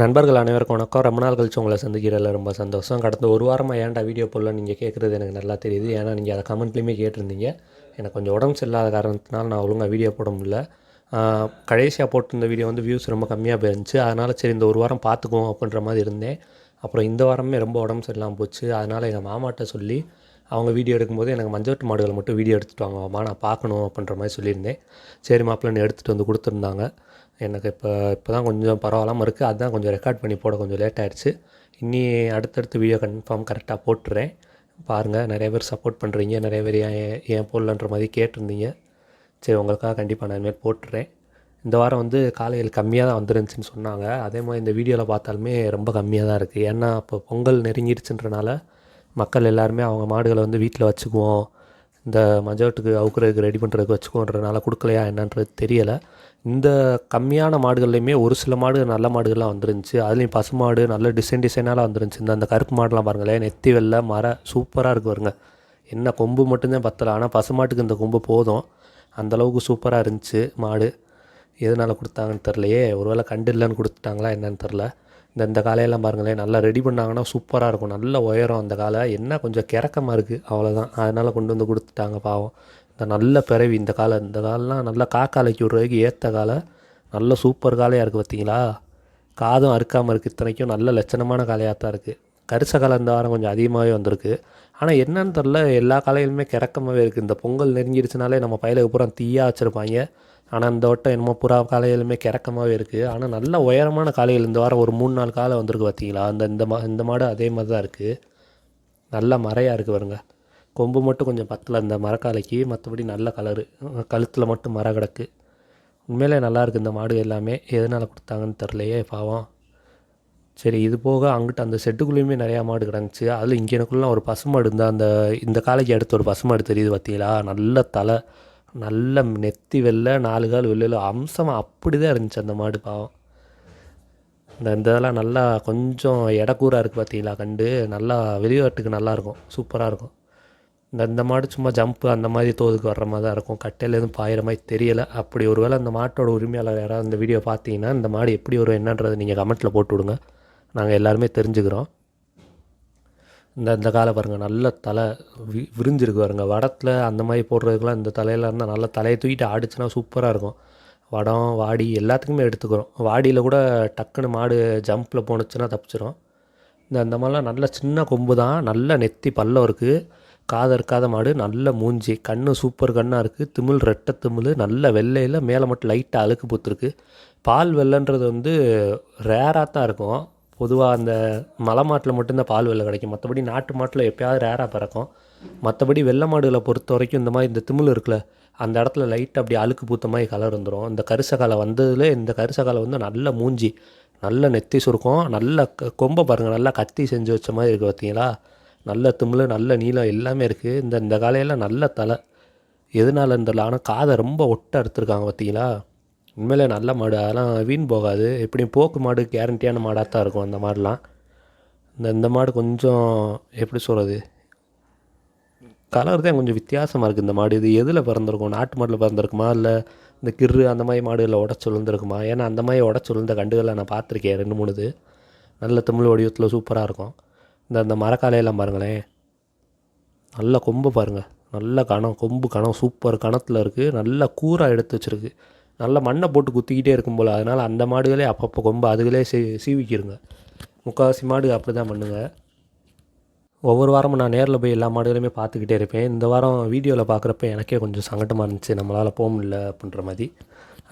நண்பர்கள் அனைவருக்கும் வணக்கம். ரொம்ப நாள் கழிச்சு உங்களை சந்திக்கிறதுல ரொம்ப சந்தோஷம். கடந்த ஒரு வாரமாக ஏன்டா வீடியோ போடல? நீங்கள் கேட்குறது எனக்கு நல்லா தெரியுது. ஏன்னா நீங்கள் அதை கமெண்ட்லேயுமே கேட்டிருந்தீங்க. எனக்கு கொஞ்சம் உடம்பு சரியில்லாத காரணத்தினால நான் ஒழுங்காக வீடியோ போட முடியல. கடைசியாக போட்டிருந்த வீடியோ வந்து வியூஸ் ரொம்ப கம்மியாக போயிருந்துச்சு. அதனால் சரி இந்த ஒரு வாரம் பார்த்துக்குவோம் அப்படின்ற மாதிரி இருந்தேன். அப்புறம் இந்த வாரமே ரொம்ப உடம்பு சரியில்லாமல் போச்சு. அதனால் எங்கள் மாமாட்ட சொல்லி அவங்க வீடியோ எடுக்கும்போது எனக்கு மஞ்சட்டு மாடுகளை மட்டும் வீடியோ எடுத்துகிட்டு வாங்கம்மா நான் பார்க்கணும் அப்படின்ற மாதிரி சொல்லியிருந்தேன். சரி மாப்பிள்ளை எடுத்துகிட்டு வந்து கொடுத்துருந்தாங்க. எனக்கு இப்போ இப்போ தான் கொஞ்சம் பரவாயில்லாமல் இருக்குது அதுதான் கொஞ்சம் ரெக்கார்ட் பண்ணி போட கொஞ்சம் லேட் ஆகிடுச்சு இனி அடுத்தடுத்து வீடியோ கன்ஃபார்ம் கரெக்டாக போட்டுறேன். பாருங்கள் நிறைய பேர் சப்போர்ட் பண்ணுறீங்க நிறைய பேர் ஏன் ஏன் போடலன்ற மாதிரி கேட்டிருந்தீங்க. சரி உங்களுக்காக கண்டிப்பாக நான் இனிமேல் போட்டுறேன். இந்த வாரம் வந்து காலையில் கம்மியாக தான் வந்துருந்துச்சின்னு சொன்னாங்க. அதே மாதிரி இந்த வீடியோவில் பார்த்தாலுமே ரொம்ப கம்மியாக தான் இருக்குது ஏன்னா இப்போ பொங்கல் நெருங்கிடுச்சுன்றனால மக்கள் எல்லாருமே அவங்க மாடுகளை வந்து வீட்டில் வச்சுக்குவோம். இந்த மஜாட்டுக்கு அவுக்குறதுக்கு ரெடி பண்ணுறதுக்கு வச்சுக்குவோன்றனால கொடுக்கலையா என்னன்றது தெரியலை. இந்த கம்மியான மாடுகள்லையுமே ஒரு சில மாடு நல்ல மாடுகள்லாம் வந்துருந்துச்சு. அதுலேயும் பசு மாடு நல்ல டிசைன் டிசைனாலாம் வந்துருந்துச்சு. இந்த அந்த கருப்பு மாடுலாம் பாருங்களேன் நெத்தி வெள்ளை மர சூப்பராக இருக்கு பாருங்க. என்ன கொம்பு மட்டும்தான் பத்தலை. ஆனால் பசுமாட்டுக்கு இந்த கொம்பு போதும். அந்தளவுக்கு சூப்பராக இருந்துச்சு மாடு. எதனால் கொடுத்தாங்கன்னு தெரிலையே ஒருவேளை கண்டு இல்லைன்னு கொடுத்துட்டாங்களா என்னன்னு தெரில இந்த இந்த காலையெல்லாம் பாருங்களேன் நல்லா ரெடி பண்ணாங்கன்னா சூப்பராக இருக்கும். நல்ல உயரம் அந்த காலை என்ன கொஞ்சம் கிறக்கமாக இருக்குது அவ்வளோதான் அதனால் கொண்டு வந்து கொடுத்துட்டாங்க பாவம். இந்த நல்ல பிறவி இந்த காலை இந்த காலெலாம் நல்லா காக்காலைக்கு விடுறதுக்கு ஏற்ற காலை நல்ல சூப்பர் காலையாக இருக்குது பார்த்தீங்களா காதும் அறுக்காமல் இருக்குது இத்தனைக்கும் நல்ல லட்சணமான காளையாக தான் இருக்குது கரிச காலை இந்த வாரம் கொஞ்சம் அதிகமாகவே வந்திருக்கு. ஆனால் என்னன்னு தெரில எல்லா காலையிலுமே கிறக்கமாகவே இருக்குது இந்த பொங்கல் நெருங்கிடுச்சுனாலே நம்ம பயிலுக்கு பூரா தீயாக வச்சுருப்பாங்க. ஆனால் இந்த வட்டம் என்னமோ புறா காலையிலுமே கிறக்கமாகவே இருக்குது ஆனால் நல்ல உயரமான காலையில் இந்த வாரம் ஒரு மூணு நாலு காலை வந்திருக்கு பார்த்தீங்களா அந்த இந்த மா இந்த மாடு அதே மாதிரி தான் இருக்குது நல்ல மறையாக இருக்குது பாருங்க. கொம்பு மட்டும் கொஞ்சம் பத்தில் இந்த மரக்காலைக்கு. மற்றபடி நல்ல கலரு. கழுத்தில் மட்டும் மர கிடக்கு. உண்மையிலே நல்லாயிருக்கு இந்த மாடு எல்லாமே. எதனால் கொடுத்தாங்கன்னு தெரிலையே பாவம். சரி இது போக அங்கிட்ட அந்த செட்டுக்குள்ளேயுமே நிறையா மாடு கிடந்துச்சு. அதில் இங்கே எனக்குள்ளலாம் ஒரு பசுமாடு இருந்தால் அந்த இந்த காலைக்கு அடுத்து ஒரு பசுமாடு தெரியுது பார்த்தீங்களா நல்ல தலை நல்ல நெத்தி வெள்ளை நாலு கால் வெள்ளையில் அம்சமாக அப்படி தான் இருந்துச்சு அந்த மாடு பாவம். இந்த இந்த இதெல்லாம் நல்லா கொஞ்சம் இடக்கூறாக இருக்குது பார்த்தீங்களா கண்டு? நல்லா வெளிநாட்டுக்கு நல்லாயிருக்கும் சூப்பராக இருக்கும். இந்த இந்த மாடு சும்மா ஜம்ப்பு அந்த மாதிரி தோதுக்கு வர்ற மாதிரி தான் இருக்கும். கட்டையில் எதுவும் பாயிற மாதிரி தெரியலை. அப்படி ஒரு வேளை அந்த மாட்டோட உரிமையாளர் யாராவது இந்த வீடியோ பார்த்தீங்கன்னா இந்த மாடு எப்படி வரும் என்னன்றதை நீங்கள் கமெண்ட்டில் போட்டு விடுங்க. நாங்கள் எல்லாருமே தெரிஞ்சுக்கிறோம். இந்த இந்த காலை பாருங்கள் நல்ல தலை வி விரிஞ்சிருக்கு பாருங்கள் வடத்தில் அந்த மாதிரி போடுறதுக்குலாம் இந்த தலையில் இருந்தால் நல்ல தலையை தூக்கிட்டு ஆடிச்சுன்னா சூப்பராக இருக்கும். வடம் வாடி எல்லாத்துக்குமே எடுத்துக்கிறோம். வாடியில் கூட டக்குன்னு மாடு ஜம்பில் போணுச்சுன்னா தப்பிச்சிரும். இந்த அந்த மாதிரிலாம் நல்ல சின்ன கொம்பு தான். நல்ல நெத்தி பல்லம் இருக்குது காதை இருக்காத மாடு நல்ல மூஞ்சி. கண் சூப்பர் கண்ணாக இருக்குது திமிழ் ரெட்டை திமிழ் நல்ல வெள்ளையில் மேலே மட்டும் லைட்டாக அழுக்கு பூத்துருக்கு. பால் வெள்ளைன்றது வந்து ரேராக தான் இருக்கும். பொதுவாக அந்த மலை மாட்டில் மட்டும்தான் பால் வெள்ளை கிடைக்கும். மற்றபடி நாட்டு மாட்டில் எப்போயாவது ரேராக பிறக்கும். மற்றபடி வெள்ளை மாடுகளை பொறுத்த வரைக்கும் இந்த மாதிரி இந்த திமிழ் இருக்குல்ல அந்த இடத்துல லைட் அப்படி அழுக்கு பூத்த மாதிரி கலர் வந்துடும் இந்த கரிசக்காலை வந்ததில் இந்த கரிசக்காலை வந்து நல்ல மூஞ்சி நல்ல நெத்தி சுருக்கம் நல்ல க- கொம்பை பாருங்கள் நல்லா கத்தி செஞ்சு வச்ச மாதிரி இருக்குது பார்த்தீங்களா நல்ல திமிழ் நல்ல நீளம் எல்லாமே இருக்குது இந்த இந்த காலையில் நல்ல தலை. எதனால தெரியல ஆனால் காதை ரொம்ப ஒட்ட எடுத்துருக்காங்க பார்த்தீங்களா உண்மையிலே நல்ல மாடு. அதெல்லாம் வீண் போகாது. எப்படியும் போக்கு மாடு கேரண்டியான மாடாக தான் இருக்கும் அந்த மாடுலாம். இந்த இந்த மாடு கொஞ்சம் எப்படி சொல்கிறது கலர் தான் கொஞ்சம் வித்தியாசமாக இருக்குது இந்த மாடு. இது எதில் பிறந்திருக்கும்? நாட்டு மாட்டில் பிறந்திருக்குமா? இல்லை இந்த கிர்ரு அந்த மாதிரி மாடுகளில் உடச்சு விழுந்திருக்குமா? ஏன்னா அந்த மாதிரி உடச்சு விழுந்த கண்டுகளை நான் பார்த்துருக்கேன் ரெண்டு மூணு இது. நல்ல தமிழ் வடிவத்தில் சூப்பராக இருக்கும். இந்த அந்த மரக்காலையெல்லாம் பாருங்களேன். நல்ல கொம்பு பாருங்கள் நல்ல கணம் கொம்பு கணம். சூப்பர் கணத்தில் இருக்குது நல்ல கூராக எடுத்து வச்சுருக்கு. நல்ல மண்ணை போட்டு குத்திக்கிட்டே இருக்கும் போல். அதனால் அந்த மாடுகளே அப்பப்போ கொம்பு அதுகளே சீ சீவிக்கிருங்க. முக்கால்வாசி மாடு அப்படி தான் பண்ணுங்க. ஒவ்வொரு வாரமும் நான் நேரில் போய் எல்லா மாடுகளையுமே பார்த்துக்கிட்டே இருப்பேன். இந்த வாரம் வீடியோவில் பார்க்குறப்ப எனக்கே கொஞ்சம் சங்கடமாக இருந்துச்சு. நம்மளால் போக முடியல அப்படின்ற மாதிரி.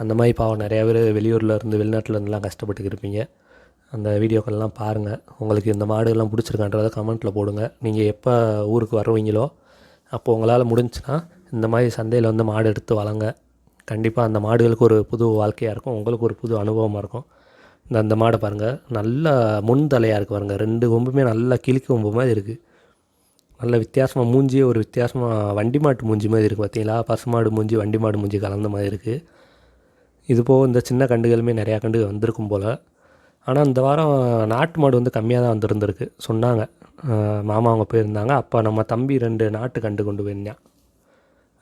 அந்த மாதிரி பாவம் நிறையா பேர் வெளியூரில் இருந்து வெளிநாட்டில் இருந்துலாம் கஷ்டப்பட்டுக்கிட்டு இருப்பீங்க. அந்த வீடியோக்கள்லாம் பாருங்கள் உங்களுக்கு இந்த மாடுகள்லாம் பிடிச்சிருக்கான்றதை கமெண்ட்டில் போடுங்க. நீங்கள் எப்போ ஊருக்கு வருவீங்களோ அப்போ உங்களால் முடிஞ்சுன்னா இந்த மாதிரி சந்தையில் வந்து மாடு எடுத்து வளங்க. கண்டிப்பாக அந்த மாடுகளுக்கு ஒரு புது வாழ்க்கையாக இருக்கும். உங்களுக்கு ஒரு புது அனுபவமாக இருக்கும். இந்த அந்த மாடை பாருங்கள் நல்ல முன் தலையாக இருக்குது பாருங்கள் ரெண்டு கொம்புமே நல்லா கிளிக்கு கொம்பு மாதிரி இருக்குது நல்ல வித்தியாசமாக மூஞ்சியே ஒரு வித்தியாசமாக வண்டி மாட்டு மூஞ்சி மாதிரி இருக்குது பார்த்தீங்களா பசுமாடு மூஞ்சி வண்டி மாடு மூஞ்சி கலந்த மாதிரி இருக்குது இது போக இந்த சின்ன கண்டுகளுமே நிறையா கண்டு வந்திருக்கும் போல். ஆனால் இந்த வாரம் நாட்டு மாடு வந்து கம்மியாக தான் வந்திருந்திருக்கு. சொன்னாங்க. மாமா அவங்க போயிருந்தாங்க. அப்போ நம்ம தம்பி ரெண்டு நாட்டு கண்டு கொண்டு போயிருந்தான்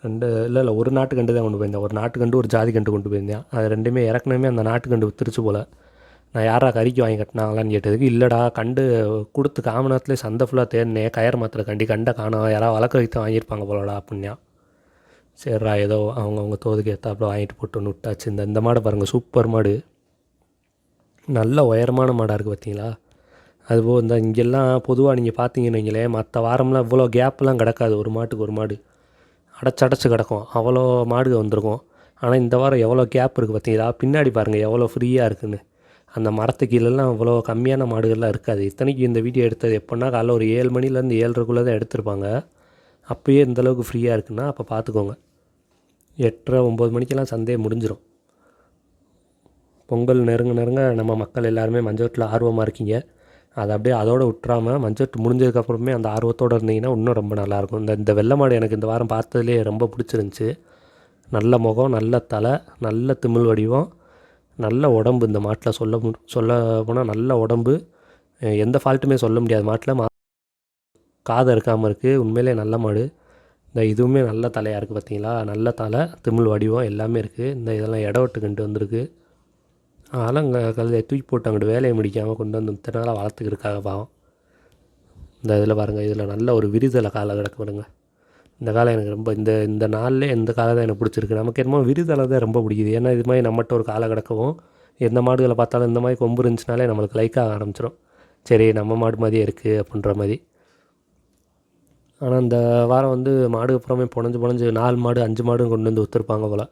ரெண்டு இல்லை இல்லை ஒரு நாட்டு கண்டு தான் கொண்டு போயிருந்தேன். ஒரு நாட்டுக்கண்டு ஒரு ஜாதி கண்டு கொண்டு போயிருந்தேன். அது ரெண்டுமே இறக்குனமே அந்த நாட்டு கண்டு வித்துருச்சு போல். நான் யாரா கறிக்கு வாங்கி கட்டினாங்களான்னு கேட்டதுக்கு இல்லைடா கண்டு கொடுத்து காம சந்தை ஃபுல்லாக தேடினேன் கயர் மாத்திர கண்டி கண்டை காணோம் யாராவது வழக்கு வைத்து வாங்கியிருப்பாங்க போலடா அப்படின்னா. சரிடா ஏதோ அவங்கவுங்க தோதுக்கு ஏற்றாப்புல வாங்கிட்டு போட்டு ஒன்று விட்டாச்சு. இந்த இந்த மாடை பாருங்கள் சூப்பர் மாடு. நல்ல உயரமான மாடாக இருக்குது பார்த்தீங்களா அதுபோல் இந்த இங்கெல்லாம் பொதுவாக நீங்கள் பார்த்தீங்கன்னு வைங்களேன் மற்ற வாரம்லாம் இவ்வளோ கேப்லாம் கிடக்காது. ஒரு மாட்டுக்கு ஒரு மாடு. அடைச்சடைச்சு கிடக்கும். அவ்வளோ மாடுக வந்திருக்கும். ஆனால் இந்த வாரம் எவ்வளோ கேப் இருக்குது பார்த்தீங்களா பின்னாடி பாருங்கள் எவ்வளோ ஃப்ரீயாக இருக்குதுன்னு அந்த மரத்து கீழெல்லாம் அவ்வளோ கம்மியான மாடுகள்லாம் இருக்காது. இத்தனைக்கு இந்த வீடியோ எடுத்தது எப்போன்னா காலைல ஒரு ஏழு மணிலேருந்து ஏழரைக்குள்ளே தான் எடுத்திருப்பாங்க. அப்போயே இந்தளவுக்கு ஃப்ரீயாக இருக்குன்னா அப்போ பார்த்துக்கோங்க எட்டரை ஒம்பது மணிக்கெல்லாம் சந்தையை முடிஞ்சிடும் பொங்கல் நெருங்க நெருங்க நம்ம மக்கள் எல்லாருமே மஞ்சோட்டில் ஆர்வமாக இருக்கீங்க. அதை அப்படியே அதோட விட்டுறாமல் மஞ்சட்டு முடிஞ்சதுக்கப்புறமே அந்த ஆர்வத்தோடு இருந்தீங்கன்னா இன்னும் ரொம்ப நல்லாயிருக்கும். இந்த இந்த வெள்ளை மாடு எனக்கு இந்த வாரம் பார்த்ததுலேயே ரொம்ப பிடிச்சிருந்துச்சி. நல்ல முகம் நல்ல தலை நல்ல திமிழ் வடிவம் நல்ல உடம்பு இந்த மாட்டில் சொல்ல சொல்ல போனால் நல்ல உடம்பு. எந்த ஃபால்ட்டுமே சொல்ல முடியாது. மாட்டில் மா காதை இருக்காமல் இருக்குது உண்மையிலே நல்ல மாடு. இந்த இதுவுமே நல்ல தலையாக இருக்குது பார்த்தீங்களா? நல்ல தலை திமிழ் வடிவம் எல்லாமே இருக்குது இந்த இதெல்லாம் இட விட்டு கண்டு வந்திருக்கு. அதெல்லாம் அங்கே கழுதையை தூக்கி போட்டு அங்கிட்டு வேலையை முடிக்காமல் கொண்டு வந்து இத்தனை நாளாக வளர்த்துக்கிருக்காங்க பாவம். இந்த இதில் பாருங்கள் இதில் நல்ல ஒரு விரிதலை காலை கிடக்கு பாருங்க. இந்த காலம் எனக்கு ரொம்ப இந்த இந்த நாளில் இந்த காலம் தான் எனக்கு பிடிச்சிருக்கு. நமக்கு என்னமோ விரிதலை தான் ரொம்ப பிடிக்குது. ஏன்னா இது மாதிரி நம்மகிட்ட ஒரு காலை கிடக்கவும் எந்த மாடுகளை பார்த்தாலும் இந்த மாதிரி கொம்பு இருந்துச்சுனாலே நம்மளுக்கு லைக் ஆக ஆரம்பிச்சிடும் சரி நம்ம மாடு மாதிரியே இருக்குது அப்படின்ற மாதிரி. ஆனால் இந்த வாரம் வந்து மாடு அப்புறமே புனஞ்சு புனஞ்சு நாலு மாடு அஞ்சு மாடும் கொண்டு வந்து ஒத்துருப்பாங்க போல்.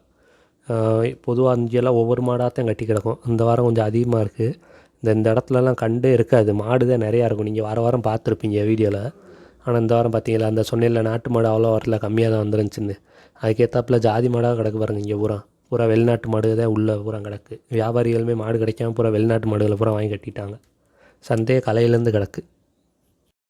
பொதுவாக அஞ்செல்லாம் ஒவ்வொரு மாடாக தான் கட்டி கிடக்கும். இந்த வாரம் கொஞ்சம் அதிகமாக இருக்குது இந்த இந்த இடத்துலலாம் கண்டே இருக்காது. மாடு தான் நிறையா இருக்கும். நீங்கள் வார வாரம் பார்த்துருப்பீங்க வீடியோவில் ஆனால் இந்த வாரம் பார்த்தீங்களா? அந்த சொன்னையில் நாட்டு மாடு அவ்வளோ வரல. கம்மியாக தான் வந்துருந்துச்சுன்னு. அதுக்கேற்றாப்புல ஜாதி மாடாக கிடக்கு பாருங்க இங்கே பூரா. பூரா வெளிநாட்டு மாடு தான் உள்ளே பூரா கிடக்கு. வியாபாரிகளுமே மாடு கிடைக்காம பூரா வெளிநாட்டு மாடுகளை பூரா வாங்கி கட்டிட்டாங்க. சந்தையே கலையிலேருந்து கிடக்கு.